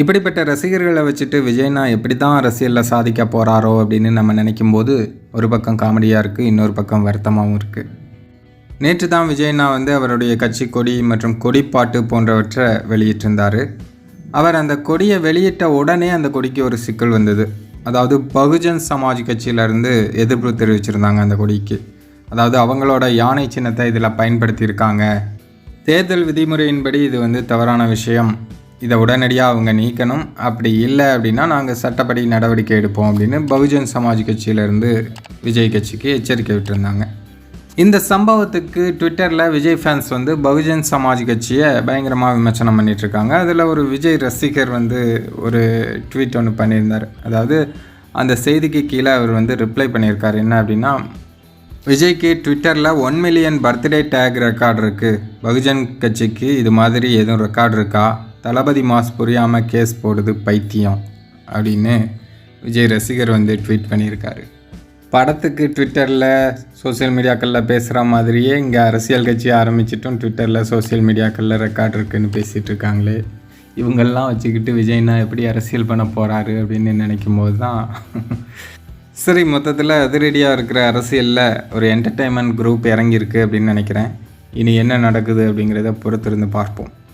இப்படிப்பட்ட ரசிகர்களை வச்சுட்டு விஜய்னா எப்படி தான் அரசியலில் சாதிக்க போகிறாரோ அப்படின்னு நம்ம நினைக்கும் போது ஒரு பக்கம் காமெடியாக இருக்குது இன்னொரு பக்கம் வருத்தமாகவும் இருக்குது நேற்று தான் விஜய்னா வந்து அவருடைய கட்சி கொடி மற்றும் கொடிப்பாட்டு போன்றவற்றை வெளியிட்டிருந்தார். அவர் அந்த கொடியை வெளியிட்ட உடனே அந்த கொடிக்கு ஒரு சிக்கல் வந்தது. அதாவது பகுஜன் சமாஜ் கட்சியிலேருந்து எதிர்ப்பு தெரிவிச்சிருந்தாங்க அந்த கொடிக்கு. அதாவது அவங்களோட யானை சின்னத்தை இதில் பயன்படுத்தியிருக்காங்க. தேர்தல் விதிமுறையின்படி இது வந்து தவறான விஷயம். இதை உடனடியாக அவங்க நீக்கணும். அப்படி இல்லை அப்படின்னா நாங்கள் சட்டப்படி நடவடிக்கை எடுப்போம் அப்படின்னு பகுஜன் சமாஜ் கட்சியிலேருந்து விஜய் கட்சிக்கு எச்சரிக்கை விட்டுருந்தாங்க. இந்த சம்பவத்துக்கு ட்விட்டரில் விஜய் ஃபேன்ஸ் வந்து பகுஜன் சமாஜ் கட்சியை பயங்கரமாக விமர்சனம் பண்ணிகிட்ருக்காங்க அதில் ஒரு விஜய் ரசிகர் வந்து ஒரு ட்வீட் ஒன்று பண்ணியிருந்தார். அதாவது அந்த செய்திக்கு கீழே அவர் வந்து ரிப்ளை பண்ணியிருக்கார். என்ன அப்படின்னா விஜய்க்கு ட்விட்டரில் one million birthday tag record இருக்குது பகுஜன் கட்சிக்கு இது மாதிரி எதுவும் ரெக்கார்ட் இருக்கா? தளபதி மாஸ் புரியாமல் கேஸ் போடுது பைத்தியம் அப்படின்னு விஜய் ரசிகர் வந்து ட்வீட் பண்ணியிருக்காரு. படத்துக்கு ட்விட்டரில் சோஷியல் மீடியாக்களில் பேசுகிற மாதிரியே இங்கே அரசியல் கட்சி ஆரம்பிச்சிட்டும் ட்விட்டரில் சோஷியல் மீடியாக்களில் ரெக்கார்ட் இருக்குன்னு பேசிகிட்டு இருக்காங்களே. இவங்கெல்லாம் வச்சுக்கிட்டு விஜய்னா எப்படி அரசியல் பண்ண போகிறாரு அப்படின்னு நினைக்கும் போது தான் சரி மொத்தத்தில் அதிரடியாக இருக்கிற அரசியலில் ஒரு என்டர்டெயின்மெண்ட் குரூப் இறங்கியிருக்கு அப்படின்னு நினைக்கிறேன். இனி என்ன நடக்குது அப்படிங்கிறத பொறுத்திருந்து பார்ப்போம்.